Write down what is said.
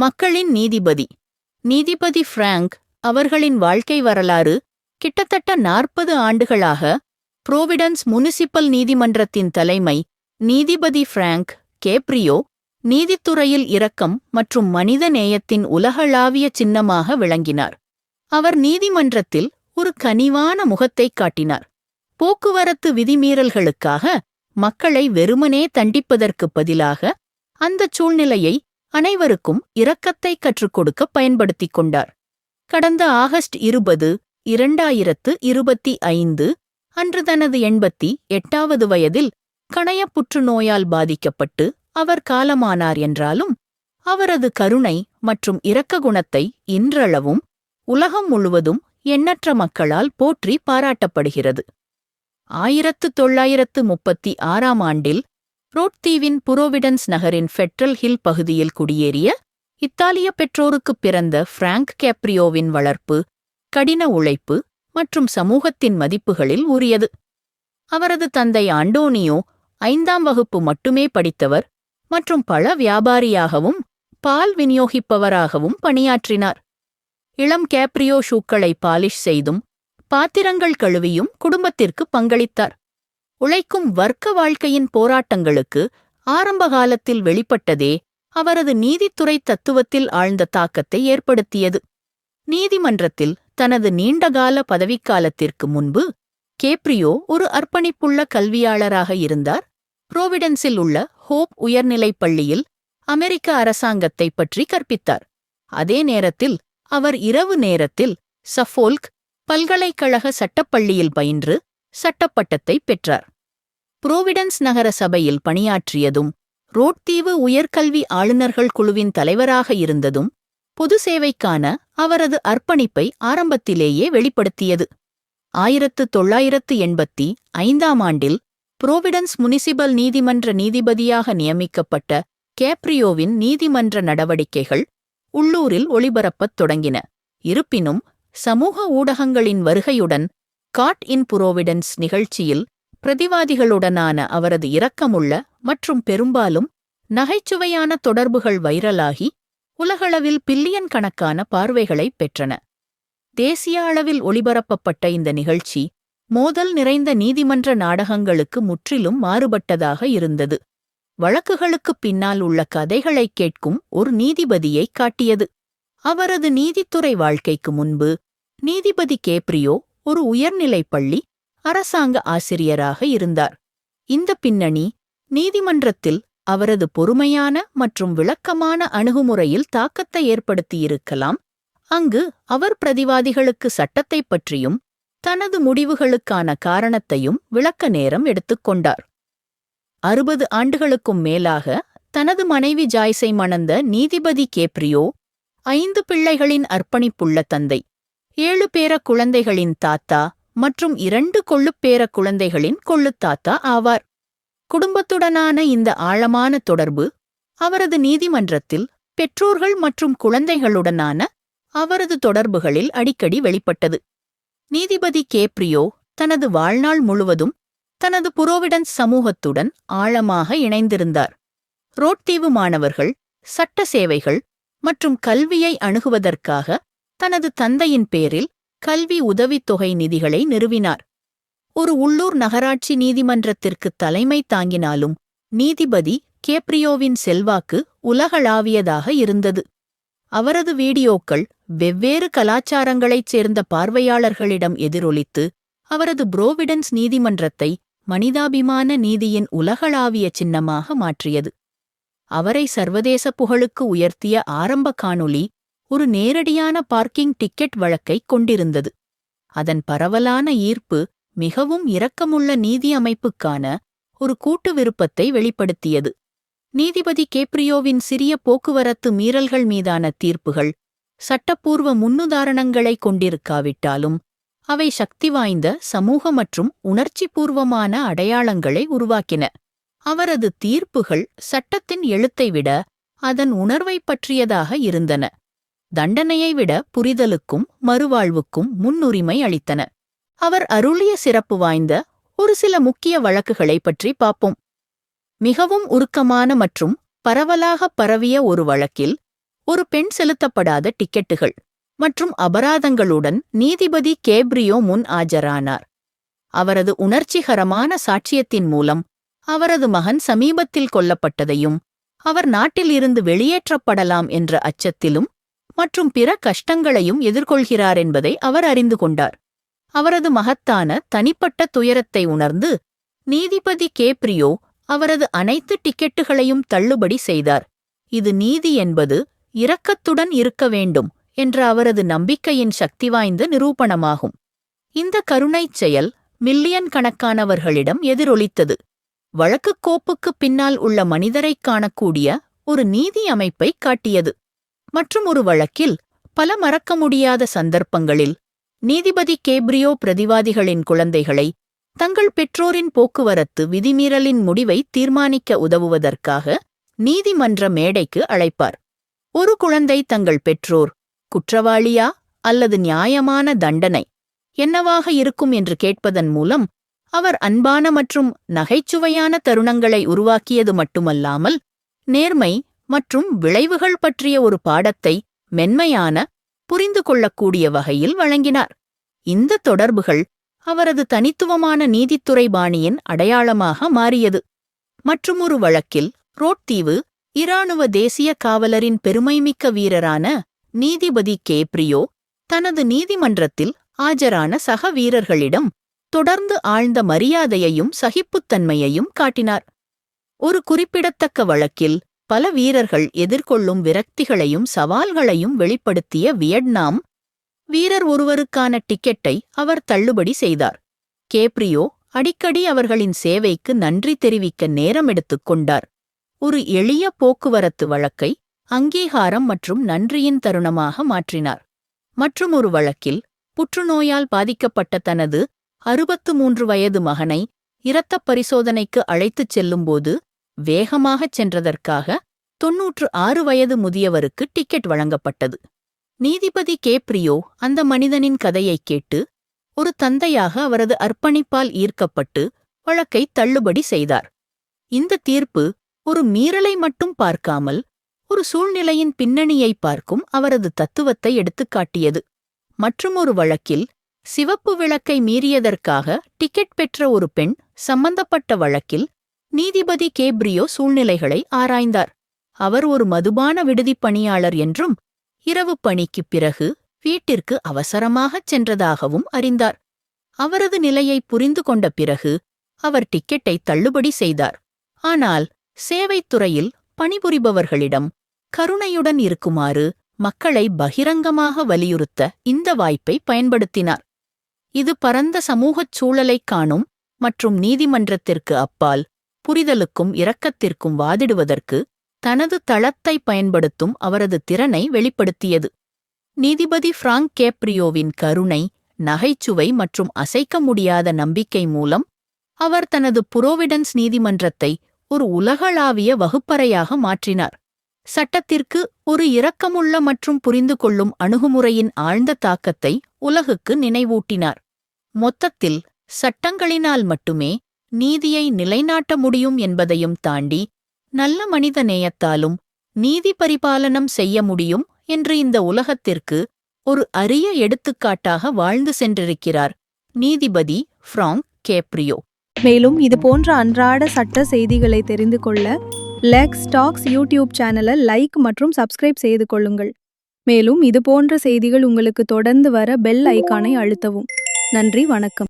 மக்களின் நீதிபதி. நீதிபதி பிராங்க் அவர்களின் வாழ்க்கை வரலாறு கிட்டத்தட்ட நாற்பது ஆண்டுகளாக புரோவிடன்ஸ் முனிசிபல் நீதிமன்றத்தின் தலைமை நீதிபதி பிராங்க் கேப்ரியோ நீதித்துறையில் இரக்கம் மற்றும் மனித நேயத்தின் உலகளாவிய சின்னமாக விளங்கினார். அவர் நீதிமன்றத்தில் ஒரு கனிவான முகத்தைக் காட்டினார். போக்குவரத்து விதிமீறல்களுக்காக மக்களை வெறுமனே தண்டிப்பதற்குப் பதிலாக அந்தச் சூழ்நிலையை அனைவருக்கும் இரக்கத்தை கற்றுக் கொடுக்க பயன்படுத்திக் கொண்டார். கடந்த ஆகஸ்ட் இருபது இரண்டாயிரத்து இருபத்தி ஐந்து அன்று தனது எண்பத்தி எட்டாவது வயதில் கணையப் புற்றுநோயால் பாதிக்கப்பட்டு அவர் காலமானார் என்றாலும் அவரது கருணை மற்றும் இரக்க குணத்தை இன்றளவும் உலகம் முழுவதும் எண்ணற்ற மக்களால் போற்றி பாராட்டப்படுகிறது. ஆயிரத்து தொள்ளாயிரத்து முப்பத்தி ஆறாம் ஆண்டில் ரோட்தீவின் புரோவிடன்ஸ் நகரின் ஃபெட்ரல் ஹில் பகுதியில் குடியேறிய இத்தாலிய பெற்றோருக்குப் பிறந்த பிராங்க் கேப்ரியோவின் வளர்ப்பு கடின உழைப்பு மற்றும் சமூகத்தின் மதிப்புகளில் உரியது. அவரது தந்தை ஆண்டோனியோ ஐந்தாம் வகுப்பு மட்டுமே படித்தவர் மற்றும் பல வியாபாரியாகவும் பால் விநியோகிப்பவராகவும் பணியாற்றினார். இளம் கேப்ரியோ ஷூக்களை பாலிஷ் செய்தும் பாத்திரங்கள் கழுவியும் குடும்பத்திற்கு பங்களித்தார். உழைக்கும் வர்க்க வாழ்க்கையின் போராட்டங்களுக்கு ஆரம்ப காலத்தில் வெளிப்பட்டதே அவரது நீதித்துறை தத்துவத்தில் ஆழ்ந்த தாக்கத்தை ஏற்படுத்தியது. நீதிமன்றத்தில் தனது நீண்டகால பதவிக்காலத்திற்கு முன்பு கேப்ரியோ ஒரு அர்ப்பணிப்புள்ள கல்வியாளராக இருந்தார். புரோவிடன்ஸில் உள்ள ஹோப் உயர்நிலைப் பள்ளியில் அமெரிக்க அரசாங்கத்தை பற்றி கற்பித்தார். அதே நேரத்தில் அவர் இரவு நேரத்தில் சஃபோல்க் பல்கலைக்கழக சட்டப்பள்ளியில் பயின்று சட்டப்பட்டத்தை பெற்றார். புரோவிடன்ஸ் நகர சபையில் பணியாற்றியதும் ரோட்தீவு உயர்கல்வி ஆளுநர்கள் குழுவின் தலைவராக இருந்ததும் பொது சேவைக்கான அவரது அர்ப்பணிப்பை ஆரம்பத்திலேயே வெளிப்படுத்தியது. ஆயிரத்து தொள்ளாயிரத்து எண்பத்தி ஐந்தாம் ஆண்டில் புரோவிடன்ஸ் முனிசிபல் நீதிமன்ற நீதிபதியாக நியமிக்கப்பட்ட கேப்ரியோவின் நீதிமன்ற நடவடிக்கைகள் உள்ளூரில் ஒளிபரப்பத் தொடங்கின. இருப்பினும் சமூக ஊடகங்களின் வருகையுடன் காட் இன் புரோவிடன்ஸ் நிகழ்ச்சியில் பிரதிவாதிகளுடனான அவரது இரக்கமுள்ள மற்றும் பெரும்பாலும் நகைச்சுவையான தொடர்புகள் வைரலாகி உலகளவில் பில்லியன் கணக்கான பார்வைகளைப் பெற்றன. தேசிய அளவில் ஒளிபரப்பப்பட்ட இந்த நிகழ்ச்சி மோதல் நிறைந்த நீதிமன்ற நாடகங்களுக்கு முற்றிலும் மாறுபட்டதாக இருந்தது. வழக்குகளுக்குப் பின்னால் உள்ள கதைகளைக் கேட்கும் ஒரு நீதிபதியை காட்டியது. அவரது நீதித்துறை வாழ்க்கைக்கு முன்பு நீதிபதி கேப்ரியோ ஒரு உயர்நிலைப் பள்ளி அரசாங்க ஆசிரியராக இருந்தார். இந்த பின்னணி நீதிமன்றத்தில் அவரது பொறுமையான மற்றும் விளக்கமான அணுகுமுறையில் தாக்கத்தை ஏற்படுத்தியிருக்கலாம். அங்கு அவர் பிரதிவாதிகளுக்கு சட்டத்தைப் பற்றியும் தனது முடிவுகளுக்கான காரணத்தையும் விளக்க நேரம் எடுத்துக்கொண்டார் அறுபது ஆண்டுகளுக்கும் மேலாக தனது மனைவி ஜாய்ஸை மணந்த நீதிபதி கேப்ரியோ ஐந்து பிள்ளைகளின் அர்ப்பணிப்புள்ள தந்தை ஏழு பேர குழந்தைகளின் தாத்தா மற்றும் இரண்டு கொள்ளுப்பேர குழந்தைகளின் கொள்ளுத்தாத்தா ஆவார். குடும்பத்துடனான இந்த ஆழமான தொடர்பு அவரது நீதிமன்றத்தில் பெற்றோர்கள் மற்றும் குழந்தைகளுடனான அவரது தொடர்புகளில் அடிக்கடி வெளிப்பட்டது. நீதிபதி கேப்ரியோ தனது வாழ்நாள் முழுவதும் தனது புரோவிடன்ஸ் சமூகத்துடன் ஆழமாக இணைந்திருந்தார். ரோட்தீவு மாணவர்கள் சட்ட சேவைகள் மற்றும் கல்வியை அணுகுவதற்காக தனது தந்தையின் பேரில் கல்வி உதவித்தொகை நிதிகளை நிறுவினார். ஒரு உள்ளூர் நகராட்சி நீதிமன்றத்திற்கு தலைமை தாங்கினாலும் நீதிபதி கேப்ரியோவின் செல்வாக்கு உலகளாவியதாக இருந்தது. அவரது வீடியோக்கள் வெவ்வேறு கலாச்சாரங்களைச் சேர்ந்த பார்வையாளர்களிடம் எதிரொலித்து அவரது புரோவிடன்ஸ் நீதிமன்றத்தை மனிதாபிமான நீதியின் உலகளாவிய சின்னமாக மாற்றியது. அவரை சர்வதேச புகழுக்கு உயர்த்திய ஆரம்ப காணொளி ஒரு நேரடியான பார்க்கிங் டிக்கெட் வழக்கைக் கொண்டிருந்தது. அதன் பரவலான ஈர்ப்பு மிகவும் இரக்கமுள்ள நீதி அமைப்புக்கான ஒரு கூட்டு விருப்பத்தை வெளிப்படுத்தியது. நீதிபதி கேப்ரியோவின் சிறிய போக்குவரத்து மீறல்கள் மீதான தீர்ப்புகள் சட்டப்பூர்வ முன்னுதாரணங்களை கொண்டிருக்காவிட்டாலும் அவை சக்தி வாய்ந்த சமூக மற்றும் உணர்ச்சிபூர்வமான அடையாளங்களை உருவாக்கின. அவரது தீர்ப்புகள் சட்டத்தின் எழுத்தை விட அதன் உணர்வைப் பற்றியதாக இருந்தன. தண்டனையை விட புரிதலுக்கும் மறுவாழ்வுக்கும் முன்னுரிமை அளித்தன. அவர் அருளிய சிறப்பு வாய்ந்த ஒரு சில முக்கிய வழக்குகளை பற்றி பார்ப்போம். மிகவும் உருக்கமான மற்றும் பரவலாக பரவிய ஒரு வழக்கில் ஒரு பெண் செலுத்தப்படாத டிக்கெட்டுகள் மற்றும் அபராதங்களுடன் நீதிபதி கேப்ரியோ முன் ஆஜரானார். அவரது உணர்ச்சிகரமான சாட்சியத்தின் மூலம் அவரது மகன் சமீபத்தில் கொல்லப்பட்டதையும் அவர் நாட்டிலிருந்து வெளியேற்றப்படலாம் என்ற அச்சத்திலும் மற்றும் பிற கஷ்டங்களையும் எதிர்கொள்கிறார் என்பதை அவர் அறிந்து கொண்டார். அவரது மகத்தான தனிப்பட்ட துயரத்தை உணர்ந்து நீதிபதி கேப்ரியோ அவரது அனைத்து டிக்கெட்டுகளையும் தள்ளுபடி செய்தார். இது நீதி என்பது இரக்கத்துடன் இருக்க வேண்டும் என்ற அவரது நம்பிக்கையின் சக்தி வாய்ந்த நிரூபணமாகும். இந்த கருணைச் செயல் மில்லியன் கணக்கானவர்களிடம் எதிரொலித்தது. வழக்குக் கோப்புக்குப் பின்னால் உள்ள மனிதரைக் காணக்கூடிய ஒரு நீதி அமைப்பைக் காட்டியது. மற்றும் ஒரு வழக்கில் பல மறக்க முடியாத சந்தர்ப்பங்களில் நீதிபதி கேப்ரியோ பிரதிவாதிகளின் குழந்தைகளை தங்கள் பெற்றோரின் போக்குவரத்து விதிமீறலின் முடிவை தீர்மானிக்க உதவுவதற்காக நீதிமன்ற மேடைக்கு அழைப்பார். ஒரு குழந்தை தங்கள் பெற்றோர் குற்றவாளியா அல்லது நியாயமான தண்டனை என்னவாக இருக்கும் என்று கேட்பதன் மூலம் அவர் அன்பான மற்றும் நகைச்சுவையான தருணங்களை உருவாக்கியது மட்டுமல்லாமல் நேர்மை மற்றும் விளைவுகள் பற்றிய ஒரு பாடத்தை மென்மையான புரிந்து கொள்ளக்கூடிய வகையில் வழங்கினார். இந்த தொடர்புகள் அவரது தனித்துவமான நீதித்துறை பாணியின் அடையாளமாக மாறியது. மற்றுமொரு வழக்கில் ரோட்தீவு இராணுவ தேசிய காவலரின் பெருமைமிக்க வீரரான நீதிபதி கேப்ரியோ தனது நீதிமன்றத்தில் ஆஜரான சக வீரர்களிடம் தொடர்ந்து ஆழ்ந்த மரியாதையையும் சகிப்புத்தன்மையையும் காட்டினார். ஒரு குறிப்பிடத்தக்க வழக்கில் பல வீரர்கள் எதிர்கொள்ளும் விரக்திகளையும் சவால்களையும் வெளிப்படுத்திய வியட்நாம் வீரர் ஒருவருக்கான டிக்கெட்டை அவர் தள்ளுபடி செய்தார். கேப்ரியோ அடிக்கடி அவர்களின் சேவைக்கு நன்றி தெரிவிக்க நேரம் எடுத்துக் கொண்டார். ஒரு எளிய போக்குவரத்து வழக்கை அங்கீகாரம் மற்றும் நன்றியின் தருணமாக மாற்றினார். மற்றும் ஒரு வழக்கில் புற்றுநோயால் பாதிக்கப்பட்ட தனது அறுபத்து மூன்று வயது மகனை இரத்தப் பரிசோதனைக்கு அழைத்துச் செல்லும்போது வேகமாகச் சென்றதற்காக தொன்னூற்று ஆறு வயது முதியவருக்கு டிக்கெட் வழங்கப்பட்டது. நீதிபதி கேப்ரியோ அந்த மனிதனின் கதையைக் கேட்டு ஒரு தந்தையாக அவரது அர்ப்பணிப்பால் ஈர்க்கப்பட்டு வழக்கை தள்ளுபடி செய்தார். இந்த தீர்ப்பு ஒரு மீறலை மட்டும் பார்க்காமல் ஒரு சூழ்நிலையின் பின்னணியை பார்க்கும் அவரது தத்துவத்தை எடுத்துக்காட்டியது. மற்றுமொரு வழக்கில் சிவப்பு விளக்கை மீறியதற்காக டிக்கெட் பெற்ற ஒரு பெண் சம்பந்தப்பட்ட வழக்கில் நீதிபதி கேப்ரியோ சூழ்நிலைகளை ஆராய்ந்தார். அவர் ஒரு மதுபான விடுதிப் பணியாளர் என்றும் இரவு பணிக்குப் பிறகு வீட்டிற்கு அவசரமாகச் சென்றதாகவும் அறிந்தார். அவரது நிலையை புரிந்து கொண்ட பிறகு அவர் டிக்கெட்டை தள்ளுபடி செய்தார். ஆனால் சேவைத் துறையில் பணிபுரிபவர்களிடம் கருணையுடன் இருக்குமாறு மக்களை பகிரங்கமாக வலியுறுத்த இந்த வாய்ப்பை பயன்படுத்தினார். இது பரந்த சமூகச் சூழலைக் காணும் மற்றும் நீதிமன்றத்திற்கு அப்பால் புரிதலுக்கும் இரக்கத்திற்கும் வாதிடுவதற்கு தனது தளத்தை பயன்படுத்தும் அவரது திறனை வெளிப்படுத்தியது. நீதிபதி பிராங்க் கேப்ரியோவின் கருணை நகைச்சுவை மற்றும் அசைக்க முடியாத நம்பிக்கை மூலம் அவர் தனது புரோவிடன்ஸ் நீதிமன்றத்தை ஒரு உலகளாவிய வகுப்பறையாக மாற்றினார். சட்டத்திற்கு ஒரு இரக்கமுள்ள மற்றும் புரிந்து கொள்ளும் அணுகுமுறையின் ஆழ்ந்த தாக்கத்தை உலகுக்கு நினைவூட்டினார். மொத்தத்தில் சட்டங்களினால் மட்டுமே நீதியை நிலைநாட்ட முடியும் என்பதையும் தாண்டி நல்ல மனித நேயத்தாலும் நீதி பரிபாலனம் செய்ய முடியும் என்று இந்த உலகத்திற்கு ஒரு அரிய எடுத்துக்காட்டாக வாழ்ந்து சென்றிருக்கிறார் நீதிபதி ஃப்ராங்க் கேப்ரியோ. மேலும் இது போன்ற அன்றாட சட்ட செய்திகளை தெரிந்து கொள்ள லெக்ஸ் டாக்ஸ் யூடியூப் சேனலை லைக் மற்றும் சப்ஸ்கிரைப் செய்து கொள்ளுங்கள். மேலும் இது போன்ற செய்திகள் உங்களுக்கு தொடர்ந்து வர பெல் ஐகானை அழுத்தவும். நன்றி வணக்கம்.